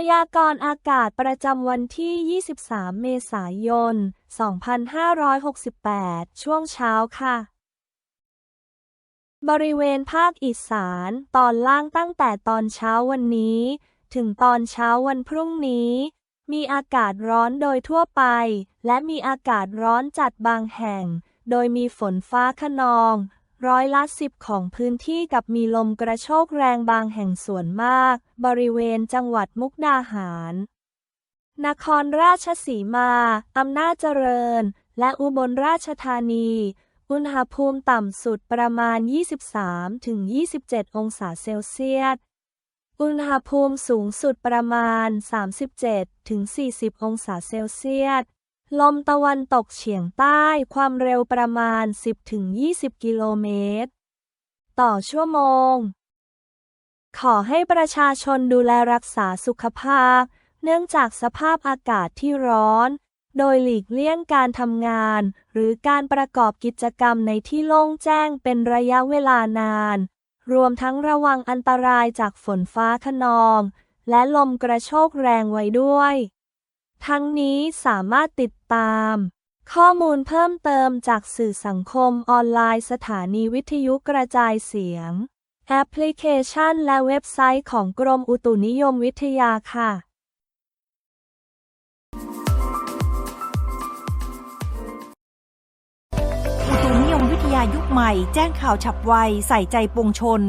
พยากรณ์อากาศประจำวันที่ 23 เมษายน 2568 ช่วงเช้าค่ะ บริเวณภาคอีสาน ตอนล่างตั้งแต่ตอนเช้าวันนี้ ถึงตอนเช้าวันพรุ่งนี้ มีอากาศร้อนโดยทั่วไป และมีอากาศร้อนจัดบางแห่ง โดยมีฝนฟ้าขนอง ร้อยละสิบของพื้นที่กับมีลมกระโชกแรงบางแห่งส่วนมาก บริเวณจังหวัดมุกดาหาร นครราชสีมา อำนาจเจริญ และอุบลราชธานี อุณหภูมิต่ำสุดประมาณ 23-27 องศาเซลเซียส อุณหภูมิสูงสุดประมาณ 37-40 องศาเซลเซียส ลมตะวันตกเฉียงใต้ความเร็วประมาณ 10-20 กิโลเมตร ต่อชั่วโมง ขอให้ประชาชนดูแลรักษาสุขภาพ เนื่องจากสภาพอากาศที่ร้อน โดยหลีกเลี่ยงการทำงาน หรือการประกอบกิจกรรมในที่โล่งแจ้งเป็นระยะเวลานาน รวมทั้งระวังอันตรายจากฝนฟ้าขนอง และลมกระโชกแรงไว้ด้วย ทั้งนี้สามารถติดตาม ข้อมูลเพิ่มเติมจากสื่อสังคมออนไลน์สถานีวิทยุกระจายเสียง แอปพลิเคชันและเว็บไซต์ของกรมอุตุนิยมวิทยาค่ะอุตุนิยมวิทยายุคใหม่ แจ้งข่าวฉับไว ใส่ใจปวงชน